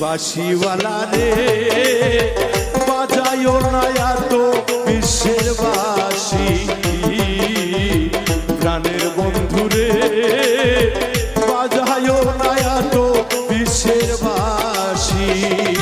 বাসিওয়ালা রে বাজায়ও না তো বিশ্বের বাসি। প্রাণের বন্ধু রে বাজায়ও না তো বিশ্বের বাসী।